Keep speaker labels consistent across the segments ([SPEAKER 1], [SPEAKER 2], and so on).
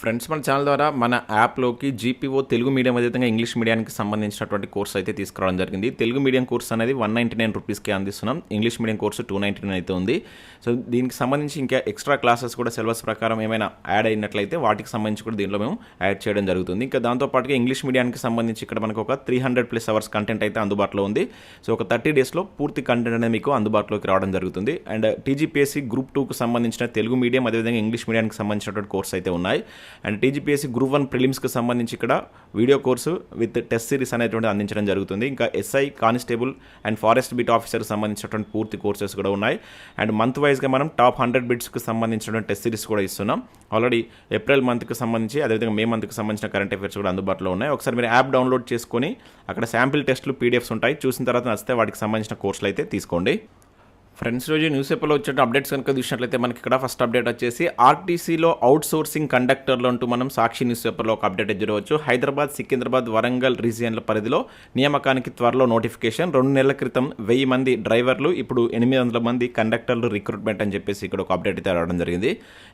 [SPEAKER 1] Friends మన channel ద్వారా మన యాప్లోకి జీపీఓ తెలుగు మీడియం అదేవిధంగా ఇంగ్లీష్ మీడియానికి సంబంధించినటువంటి కోర్స్ అయితే తీసుకురావడం జరిగింది. తెలుగు మీడియం కోర్స్ అనేది వన్ నైంటీ నైన్ రూపీస్కి అందిస్తున్నాం. English medium course two ninety nine అయితే ఉంది. సో దీనికి సంబంధించి ఇంకా ఎక్స్ట్రా క్లాసెస్ కూడా సిలబస్ ప్రకారం ఏమైనా యాడ్ అయినట్లయితే వాటికి సంబంధించి కూడా దీనిలో మేము యాడ్ చేయడం జరుగుతుంది. ఇంకా దాంతోపాటుగా ఇంగ్లీష్ మీడియానికి సంబంధించి ఇక్కడ మనకు ఒక three hundred plus hours content అయితే అందుబాటులో ఉంది. సో ఒక థర్టీ డేస్లో పూర్తి కంటెంట్ అనేది మీకు అందుబాటులోకి రావడం జరుగుతుంది. అండ్ టీజీపీఎస్సీ గ్రూప్ టూకు సంబంధించిన తెలుగు మీడియం అదేవిధంగా ఇంగ్లీష్ మీడియానికి సంబంధించినటువంటి కోర్స్ అయితే ఉన్నాయి. అండ్ టీజీపీఎస్సీ గ్రూప్ వన్ ప్రిలిమ్స్కి సంబంధించి ఇక్కడ video course with test series అనేటువంటి అందించడం జరుగుతుంది. ఇంకా SI constable and forest beat ఆఫీసర్కి సంబంధించినటువంటి పూర్తి కోర్సెస్ కూడా ఉన్నాయి. అండ్ మంత్ వైజ్గా మనం టాప్ హండ్రెడ్ బిట్స్కి సంబంధించినటువంటి టెస్ట్ సిరీస్ కూడా ఇస్తున్నాం. ఆల్రెడీ ఏప్రిల్ మంత్కి సంబంధించి అదేవిధంగా మే మంత్కి సంబంధించిన కరెంట్ అఫైర్స్ కూడా అందుబాటులో ఉన్నాయి. ఒకసారి మీరు యాప్ డౌన్లోడ్ చేసుకొని అక్కడ శాంపిల్ టెస్ట్లు పీడిఎఫ్స్ ఉంటాయి. చూసిన తర్వాత నచ్చితే వాటికి సంబంధించిన కోర్సులు అయితే తీసుకోండి. ఫ్రెండ్స్ రోజు న్యూస్ పేపర్లో వచ్చే అప్డేట్స్ కనుక చూసినట్లయితే మనకి ఇక్కడ ఫస్ట్ అప్డేట్ వచ్చేసి ఆర్టీసీలో అవుట్ సోర్సింగ్ కండక్టర్లు అంటూ మనం సాక్షి న్యూస్ పేపర్లో ఒక అప్డేట్ చూడవచ్చు. హైదరాబాద్ సికింద్రాబాద్ వరంగల్ రీజియన్ల పరిధిలో నియామకానికి త్వరలో నోటిఫికేషన్. రెండు నెలల క్రితం వెయ్యి మంది డ్రైవర్లు ఇప్పుడు ఎనిమిది వందల మంది కండక్టర్లు రిక్రూట్మెంట్ అని చెప్పేసి ఇక్కడ ఒక అప్డేట్ అయితే రావడం జరిగింది.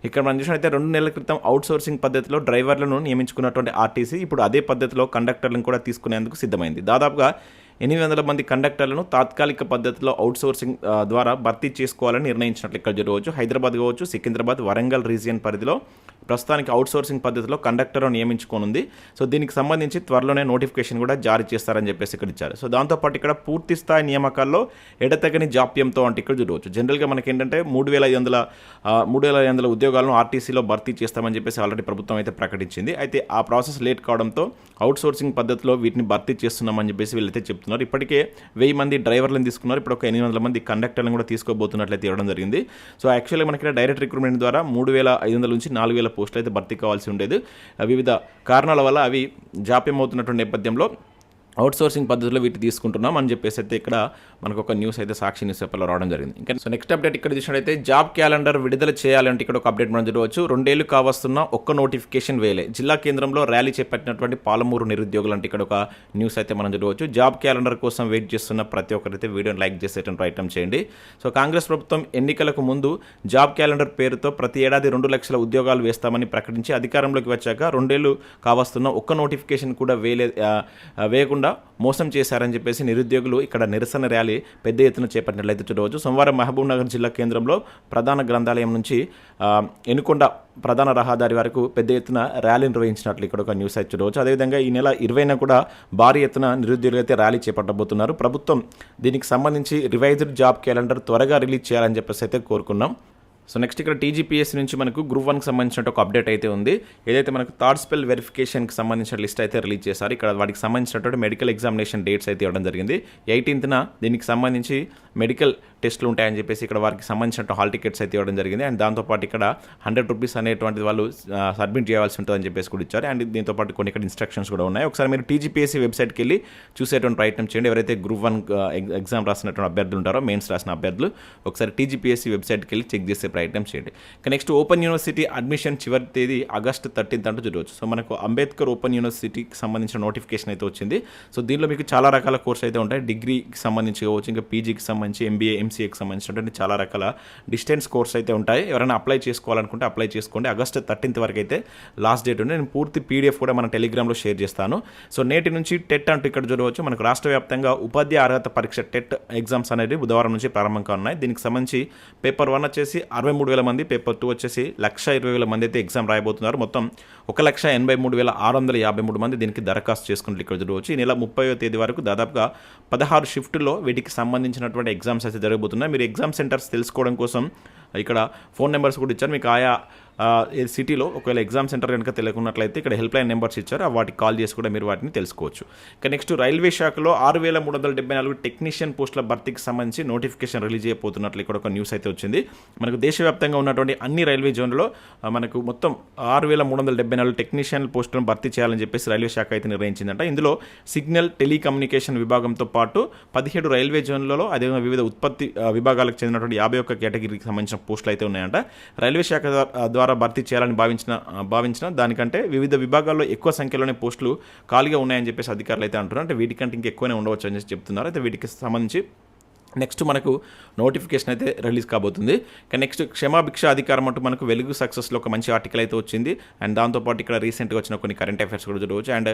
[SPEAKER 1] ఇక్కడ మనం చూసినట్లయితే రెండు నెలల క్రితం అవుట్ సోర్సింగ్ పద్ధతిలో డ్రైవర్లను నియమించుకున్నటువంటి ఆర్టీసీ ఇప్పుడు అదే పద్ధతిలో కండక్టర్లను కూడా తీసుకునేందుకు సిద్ధమైంది. దాదాపుగా ఎనిమిది వందల మంది కండక్టర్లను తాత్కాలిక పద్ధతిలో అవుట్సోర్సింగ్ ద్వారా భర్తీ చేసుకోవాలని నిర్ణయించినట్లు ఇక్కడ జరగవచ్చు. హైదరాబాద్ కావచ్చు సికింద్రాబాద్ వరంగల్ రీజియన్ పరిధిలో ప్రస్తుతానికి అవుట్సోర్సింగ్ పద్ధతిలో కండక్టర్ను నియమించుకోనుంది. సో దీనికి సంబంధించి త్వరలోనే నోటిఫికేషన్ కూడా జారీ చేస్తారని చెప్పేసి ఇక్కడ ఇచ్చారు. సో దాంతోపాటు ఇక్కడ పూర్తి స్థాయి నియామకాల్లో ఎడతెగని జాప్యంతో అంటే ఇక్కడ చూడవచ్చు. జనరల్గా మనకి ఏంటంటే మూడు వేల ఐదు వందల మూడు వేల ఐదు వందల ఉద్యోగాలను ఆర్టీసీలో భర్తీ చేస్తామని చెప్పేసి ఆల్రెడీ ప్రభుత్వం అయితే ప్రకటించింది. అయితే ఆ ప్రాసెస్ లేట్ కావడంతో అవుట్సోర్సింగ్ పద్ధతిలో వీటిని భర్తీ చేస్తున్నామని చెప్పేసి వీళ్ళైతే చెప్తున్నారు. ఇప్పటికే వెయ్యి మంది డ్రైవర్లను తీసుకున్నారు. ఇప్పుడు ఒక ఎనిమిది వందల మంది కండక్టర్లను కూడా తీసుకోబోతున్నట్లయితే ఇవ్వడం జరిగింది. సో యాక్చువల్గా మనకి డైరెక్ట్ రిక్రూట్మెంట్ ద్వారా మూడు వేల ఐదు వందల నుంచి నాలుగు వేల పోస్టులు అయితే భర్తీ కావాల్సి ఉండేది. వివిధ కారణాల వల్ల అవి జాప్యం అవుతున్నటువంటి నేపథ్యంలో అవుట్సోర్సింగ్ పద్ధతిలో వీటి తీసుకుంటున్నాం అని చెప్పేసి అయితే ఇక్కడ మనకు ఒక న్యూస్ అయితే సాక్షి న్యూస్ పేపర్లో రావడం జరిగింది. ఇంకా సో నెక్స్ట్ అప్డేట్ ఇక్కడ చూసినట్టయితే జాబ్ క్యాలెండర్ విడుదల చేయాలంటే ఇక్కడ ఒక అప్డేట్ మనం చూడవచ్చు. రెండేళ్ళు కావస్తున్న ఒక్క నోటిఫికేషన్ వేలే. జిల్లా కేంద్రంలో ర్యాలీ చేపట్టినటువంటి పాలమూరు నిరుద్యోగులు అంటే ఇక్కడ ఒక న్యూస్ అయితే మనం చూడవచ్చు. జాబ్ క్యాలెండర్ కోసం వెయిట్ చేస్తున్న ప్రతి ఒక్కరైతే వీడియోని లైక్ చేసేటువంటి ప్రయత్నం చేయండి. సో కాంగ్రెస్ ప్రభుత్వం ఎన్నికలకు ముందు జాబ్ క్యాలెండర్ పేరుతో ప్రతి ఏడాది రెండు లక్షల ఉద్యోగాలు వేస్తామని ప్రకటించి అధికారంలోకి వచ్చాక రెండేళ్ళు కావస్తున్న ఒక్క నోటిఫికేషన్ కూడా వేలే వేయకుండా ఆ, మోసం చేశారని చెప్పేసి నిరుద్యోగులు ఇక్కడ నిరసన ర్యాలీ పెద్ద ఎత్తున చేపట్టినట్లయితే చూడవచ్చు. సోమవారం మహబూబ్ నగర్ జిల్లా కేంద్రంలో ప్రధాన గ్రంథాలయం నుంచి ఎనుకొండ ప్రధాన రహదారి వరకు పెద్ద ఎత్తున ర్యాలీ నిర్వహించినట్లు ఇక్కడ ఒక న్యూస్ అయితే చూడవచ్చు. అదేవిధంగా ఈ నెల ఇరవైన కూడా భారీ ఎత్తున నిరుద్యోగులు అయితే ర్యాలీ చేపట్టబోతున్నారు. ప్రభుత్వం దీనికి సంబంధించి రివైజ్డ్ జాబ్ క్యాలెండర్ త్వరగా రిలీజ్ చేయాలని చెప్పేసి అయితే కోరుకున్నాం. సో నెక్స్ట్ ఇక్కడ టీజీపీఎస్ నుంచి మనకు గ్రూప్ వన్కి సంబంధించిన ఒక అప్డేట్ అయితే ఉంది. ఏదైతే మనకు థర్డ్ స్పెల్ వెరిఫికేషన్కి సంబంధించిన లిస్ట్ అయితే రిలీజ్ చేశారు ఇక్కడ వాటికి సంబంధించినటువంటి మెడికల్ ఎగ్జామినేషన్ డేట్స్ అయితే ఇవ్వడం జరిగింది. ఎయిటీన్త్న దీనికి సంబంధించి మెడికల్ టెస్టులు ఉంటాయని చెప్పేసి ఇక్కడ వారికి సంబంధించిన హాల్ టికెట్స్ అయితే ఇవ్వడం జరిగింది. అండ్ దాంతోపాటు ఇక్కడ హండ్రెడ్ రూపీస్ అనేటువంటిది వాళ్ళు సబ్మిట్ చేయాల్సి ఉంటుందని చెప్పేసి కూడా ఇచ్చారు. అండ్ దీంతో పాటు కొన్ని ఇక్కడ ఇన్స్ట్రక్షన్స్ కూడా ఉన్నాయి. ఒకసారి మీరు టీజీపీఎస్సీ వెబ్సైట్కి వెళ్ళి చూసేటువంటి ప్రయత్నం చేయండి. ఎవరైతే గ్రూప్ వన్ ఎగ్జామ్ రాసినటువంటి అభ్యర్థులు ఉంటారో మెయిన్స్ రాసిన అభ్యర్థులు ఒకసారి టీజీపీఎస్సీ వెబ్సైట్కి వెళ్ళి చెక్ చేసే ప్రయత్నం చేయండి. ఇక నెక్స్ట్ ఓపెన్ యూనివర్సిటీ అడ్మిషన్ చివరి తేదీ ఆగస్ట్ థర్టీన్త్ అంటూ చూడవచ్చు. సో మనకు అంబేద్కర్ ఓపెన్ యూనివర్సిటీకి సంబంధించిన నోటిఫికేషన్ అయితే వచ్చింది. సో దీనిలో మీకు చాలా రకాల కోర్స్ అయితే ఉంటాయి. డిగ్రీకి సంబంధించి కావచ్చు ఇంకా పీజీకి సంబంధించి ఎంబీఏ ఎంసీఏకి సంబంధించినటువంటి చాలా రకాల డిస్టెన్స్ కోర్స్ అయితే ఉంటాయి. ఎవరైనా అప్లై చేసుకోవాలనుకుంటే అప్లై చేసుకోండి. ఆగస్ట్ థర్టీన్త్ వరకు అయితే లాస్ట్ డేట్ ఉంది నేను పూర్తి పీడిఎఫ్ కూడా మన టెలిగ్రామ్లో షేర్ చేస్తాను. సో నేటి నుంచి టెట్ అంటూ ఇక్కడ చూడవచ్చు. మనకు రాష్ట్ర వ్యాప్తంగా ఉపాధ్యాయ అర్హత పరీక్ష టెట్ ఎగ్జామ్స్ అనేది బుధవారం నుంచి ప్రారంభంగా కానున్నాయి. దీనికి సంబంధించి పేపర్ వన్ వచ్చేసి అరవై మూడు వేల మంది పేపర్ టూ వచ్చేసి లక్ష ఇరవై వేల మంది అయితే ఎగ్జామ్ రాయబోతున్నారు. మొత్తం ఒక లక్ష ఎనభై మూడు వేల ఆరు వందల యాభై మూడు మంది దీనికి దరఖాస్తు చేసుకుని ఇక్కడ చూడవచ్చు. ఈ నెల ముప్పై తేదీ వరకు దాదాపుగా పదహారు షిఫ్ట్లో వీటికి సంబంధించినటువంటి ఎగ్జామ్స్ అయితే జరగబోతున్నాయి. మీరు ఎగ్జామ్ సెంటర్స్ తెలుసుకోవడం కోసం ఇక్కడ ఫోన్ నెంబర్స్ కూడా ఇచ్చారు. మీకు ఆయా సిటీలో ఒకవేళ ఎగ్జామ్ సెంటర్ కనుక తెలియకున్నట్లయితే ఇక్కడ హెల్ప్ లైన్ నెంబర్స్ ఇచ్చారు వాటికి కాల్ చేసి కూడా మీరు వాటిని తెలుసుకోవచ్చు. ఇక నెక్స్ట్ రైల్వే శాఖలో ఆరు వేల మూడు వందల డెబ్బై నాలుగు టెక్నీషియన్ పోస్టుల భర్తీకి సంబంధించి నోటిఫికేషన్ రిలీజ్ అయిపోతున్నట్లు ఇక్కడ ఒక న్యూస్ అయితే వచ్చింది. మనకు దేశవ్యాప్తంగా ఉన్నటువంటి అన్ని రైల్వే జోన్లలో మనకు మొత్తం ఆరు వేల మూడు వందల డెబ్బై నాలుగు టెక్నీషియన్ పోస్టులను భర్తీ చేయాలని చెప్పేసి రైల్వే శాఖ అయితే నిర్ణయించిందంట. ఇందులో సిగ్నల్ టెలికమ్యూనికేషన్ విభాగంతో పాటు పదిహేడు రైల్వే జోన్లలో అదేవిధంగా వివిధ ఉత్పత్తి విభాగాలకు చెందినటువంటి యాభై ఒక్క కేటగిరీకి సంబంధించిన పోస్టులు అయితే ఉన్నాయంట. రైల్వే శాఖ ద్వారా ద్వారా భర్తీ చేయాలని భావించిన భావించిన దానికంటే వివిధ విభాగాల్లో ఎక్కువ సంఖ్యలోనే పోస్టులు ఖాళీగా ఉన్నాయని చెప్పేసి అధికారులు అయితే అంటున్నారు. అంటే వీటికంటే ఇంకా ఎక్కువనే ఉండవచ్చు అని చెప్పి చెప్తున్నారు. అయితే వీటికి సంబంధించి నెక్స్ట్ మనకు నోటిఫికేషన్ అయితే రిలీజ్ కాబోతుంది. నెక్స్ట్ క్షమాభిక్ష అధికారం అంటూ మనకు వెలుగు సక్సెస్లో ఒక మంచి ఆర్టికల్ అయితే వచ్చింది. అండ్ దాంతోపాటు ఇక్కడ రీసెంట్గా వచ్చిన కొన్ని కరెంట్ అఫైర్స్ కూడా చూడవచ్చు అండ్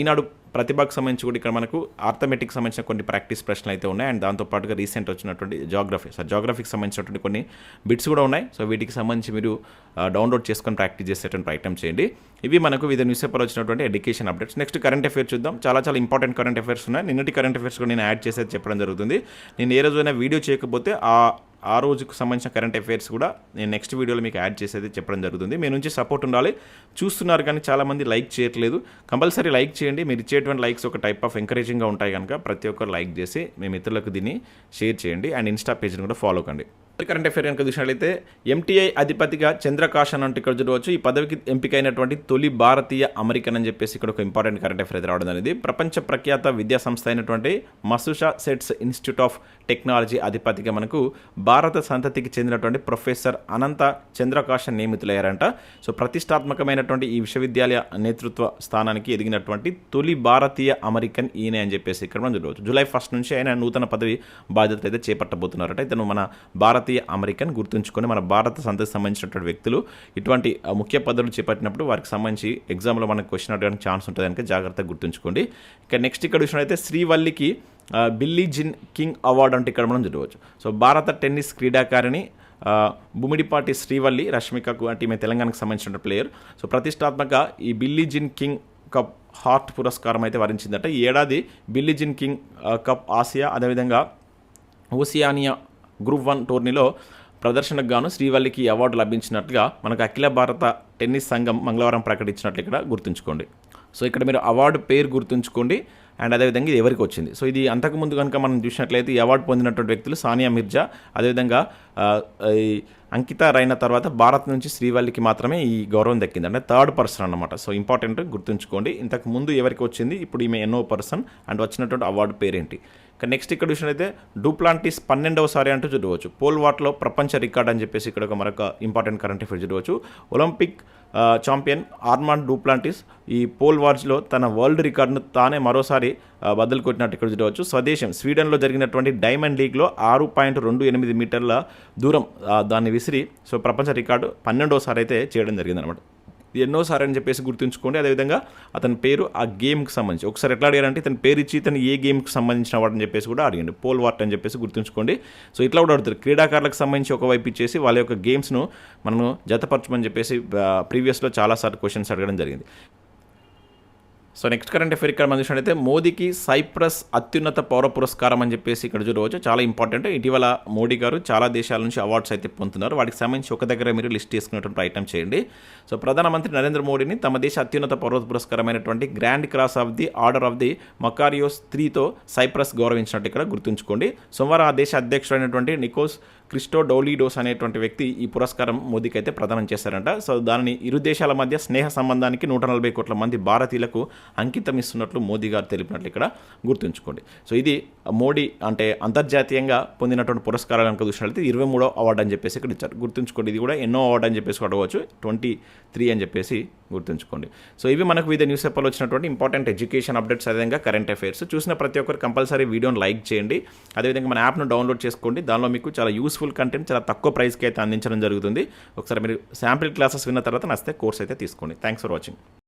[SPEAKER 1] ఈనాడు ప్రతిభకు సంబంధించి కూడా ఇక్కడ మనకు ఆర్థమెటిక్ సంబంధించిన కొన్ని ప్రాక్టీస్ ప్రశ్నలు అయితే ఉన్నాయి. అండ్ దాంతోపాటుగా రీసెంట్ వచ్చినటువంటి జాగ్రఫీ సార్ జాగ్రఫీకి సంబంధించినటువంటి కొన్ని బిట్స్ కూడా ఉన్నాయి. సో వీటికి సంబంధించి మీరు డౌన్లోడ్ చేసుకొని ప్రాక్టీస్ చేసేటువంటి ప్రయత్నం చేయండి. ఇవి మనకు వివిధ న్యూస్ పేపర్ వచ్చినటువంటి education updates next current affairs చూద్దాం. చాలా చాలా ఇంపార్టెంట్ కరెంట్ అఫేర్స్ ఉన్నాయి. నిన్నటి కరెంట్ అఫేర్స్ కూడా నేను యాడ్ చేసేది చెప్పడం జరుగుతుంది. నేను ఏ రోజైనా వీడియో చేయకపోతే ఆ ఆ రోజుకు సంబంధించిన కరెంట్ అఫైర్స్ కూడా నేను నెక్స్ట్ వీడియోలో మీకు యాడ్ చేసేది చెప్పడం జరుగుతుంది. మీ నుంచి సపోర్ట్ ఉండాలి. చూస్తున్నారు కానీ చాలామంది లైక్ చేయట్లేదు. కంపల్సరీ లైక్ చేయండి. మీరు ఇచ్చేటువంటి లైక్స్ ఒక టైప్ ఆఫ్ ఎంకరేజింగ్గా ఉంటాయి కనుక ప్రతి ఒక్కరు లైక్ చేసి మీ మిత్రులకు దీన్ని షేర్ చేయండి. అండ్ ఇన్స్టా పేజ్ని కూడా ఫాలో కండి. కరెంట్ అఫేర్ కనుక చూసినట్లయితే ఎంటీఐ అధిపతిగా చంద్రకాషన్ అంటే ఇక్కడ చూడవచ్చు. ఈ పదవికి ఎంపికైనటువంటి తొలి భారతీయ అమెరికన్ అని చెప్పేసి ఇక్కడ ఒక ఇంపార్టెంట్ కరెంట్ అఫైర్ రావడం అనేది ప్రపంచ ప్రఖ్యాత విద్యా సంస్థ అయినటువంటి Massachusetts institute of technology అధిపతిగా మనకు భారత సంతతికి చెందినటువంటి ప్రొఫెసర్ అనంత చంద్రకాషన్ నియమితులయ్యారంట. సో ప్రతిష్టాత్మకమైనటువంటి ఈ విశ్వవిద్యాలయ నేతృత్వ స్థానానికి ఎదిగినటువంటి తొలి భారతీయ అమెరికన్ ఈయన అని చెప్పేసి ఇక్కడ మనం చూడవచ్చు. జూలై ఫస్ట్ నుంచి ఆయన నూతన పదవి బాధ్యతలు అయితే చేపట్టబోతున్నారట. ఇతను మన భారత భారతీయ అమెరికన్ గుర్తుంచుకొని మన భారత సంతతికి సంబంధించినటువంటి వ్యక్తులు ఇటువంటి ముఖ్య పదవులు చేపట్టినప్పుడు వారికి సంబంధించి ఎగ్జామ్లో మనకు క్వశ్చన్ అడగడానికి ఛాన్స్ ఉంటుంది కనుక జాగ్రత్తగా గుర్తుంచుకోండి. ఇక నెక్స్ట్ ఇక్కడ చూసినట్లయితే శ్రీవల్లికి బిల్లీ జిన్ కింగ్ అవార్డు అంటే ఇక్కడ మనం చూడవచ్చు. సో భారత టెన్నిస్ క్రీడాకారిణి భూమిడిపాటి బుమిడిపాటి శ్రీవల్లి రష్మికకు అంటే ఈమె తెలంగాణకు సంబంధించిన ప్లేయర్ సో ప్రతిష్టాత్మక ఈ Billie Jean King Cup Heart పురస్కారం అయితే వరించిందట. ఈ ఏడాది Billie Jean King Cup Asia అదేవిధంగా ఓసియానియా గ్రూప్ వన్ టోర్నీలో ప్రదర్శనకు గాను శ్రీవల్లికి అవార్డు లభించినట్లుగా మనకు అఖిల భారత టెన్నిస్ సంఘం మంగళవారం ప్రకటించినట్లు ఇక్కడ గుర్తుంచుకోండి. సో ఇక్కడ మీరు అవార్డు పేరు గుర్తుంచుకోండి. అండ్ అదేవిధంగా ఇది ఎవరికి వచ్చింది? సో ఇది అంతకుముందు కనుక మనం చూసినట్లయితే ఈ అవార్డు పొందినటువంటి వ్యక్తులు సానియా మిర్జా అదేవిధంగా ఈ అంకిత రైన తర్వాత భారత్ నుంచి శ్రీవల్లికి మాత్రమే ఈ గౌరవం దక్కింది. అంటే థర్డ్ పర్సన్ అనమాట సో ఇంపార్టెంట్ గుర్తుంచుకోండి. ఇంతకు ముందు ఎవరికి వచ్చింది? ఇప్పుడు ఈమె ఎన్నో పర్సన్ అండ్ వచ్చినటువంటి అవార్డు పేరేంటి? నెక్స్ట్ ఇక్కడ చూసినట్లయితే డూప్లాంటిస్ పన్నెండవసారి అంటూ చూడవచ్చు. పోల్ వాట్లో ప్రపంచ రికార్డ్ అని చెప్పేసి ఇక్కడ ఒక మరొక ఇంపార్టెంట్ కరెంట్ అఫేర్ చూడవచ్చు. ఒలింపిక్ ఛాంపియన్ ఆర్మాండ్ డూప్లాంటిస్ ఈ పోల్ వార్జ్లో తన వరల్డ్ రికార్డును తానే మరోసారి బద్దలు కొట్టినట్టు ఇక్కడ చూడవచ్చు. స్వదేశం స్వీడన్లో జరిగినటువంటి డైమండ్ లీగ్లో ఆరు పాయింట్ రెండు ఎనిమిది మీటర్ల దూరం దాన్ని విసిరి సో ప్రపంచ రికార్డు పన్నెండోసారి అయితే చేయడం జరిగిందనమాట ఎన్నోసారి అని చెప్పేసి గుర్తుంచుకోండి. అదేవిధంగా అతని పేరు ఆ గేమ్కి సంబంధించి. ఒకసారి ఎట్లా అడిగారంటే ఇతని పేరు ఇచ్చి ఇతను ఏ గేమ్కి సంబంధించిన వాడని చెప్పేసి కూడా అడిగండి. పోల్ వార్ట్ అని చెప్పేసి గుర్తుంచుకోండి. సో ఇట్లా కూడా అడుగుతారు. క్రీడాకారులకు సంబంధించి ఒకవైపు ఇచ్చేసి వాళ్ళ యొక్క గేమ్స్ను మనం జతపరచమని చెప్పేసి ప్రీవియస్లో చాలాసార్లు క్వశ్చన్స్ అడగడం జరిగింది. సో నెక్స్ట్ కరెంట్ అఫేర్ ఇక్కడ మనం చూసినట్టయితే మోదీకి సైప్రస్ అత్యున్నత పౌర పురస్కారం అని చెప్పేసి ఇక్కడ చూడవచ్చు. చాలా ఇంపార్టెంట్ ఇటీవల మోడీ గారు చాలా దేశాల నుంచి అవార్డ్స్ అయితే పొందుతున్నారు. వాటికి సంబంధించి ఒక దగ్గర మీరు లిస్ట్ చేసుకునేటువంటి ప్రయత్నం చేయండి. సో ప్రధానమంత్రి నరేంద్ర మోడీని తమ దేశ అత్యున్నత పౌర పురస్కారమైనటువంటి grand cross of the order of the Makarios త్రీతో Cyprus గౌరవించినట్టు ఇక్కడ గుర్తుంచుకోండి. సోమవారం ఆ దేశ అధ్యక్షుడైనటువంటి నికోస్ క్రిస్టో డౌలీడోస్ అనేటువంటి వ్యక్తి ఈ పురస్కారం మోదీకి అయితే ప్రదానం చేశారంట. సో దానిని ఇరు దేశాల మధ్య స్నేహ సంబంధానికి నూట నలభై కోట్ల మంది భారతీయులకు అంకితం ఇస్తున్నట్లు మోదీ గారు తెలిపినట్లు ఇక్కడ గుర్తుంచుకోండి. సో ఇది మోడీ అంటే అంతర్జాతీయంగా పొందినటువంటి పురస్కారాలు కనుక చూసినట్లయితే ఇరవై మూడో అవార్డు అని చెప్పేసి ఇక్కడ ఇచ్చారు. గుర్తుంచుకోండి ఇది కూడా ఎన్నో అవార్డు అని చెప్పేసి కూడా అడగవచ్చు. ట్వంటీ త్రీ అని చెప్పేసి గుర్తుంచుకోండి. సో ఇవి మనకు వివిధ న్యూస్ పేపర్లో వచ్చినటువంటి ఇంపార్టెంట్ ఎడ్యుకేషన్ అప్డేట్స్ అదేవిధంగా కరెంట్ అఫైర్స్. చూసిన ప్రతి ఒక్కరు కంపల్సరీ వీడియోని లైక్ చేయండి. అదేవిధంగా మన యాప్ను డౌన్లోడ్ చేసుకోండి. దానిలో మీకు చాలా యూస్ఫుల్ కంటెంట్ చాలా తక్కువ ప్రైస్కి అయితే అందించడం జరుగుతుంది. ఒకసారి మీరు శాంపిల్ క్లాసెస్ విన్న తర్వాత నచ్చితే కోర్స్ అయితే తీసుకోండి. Thanks for watching.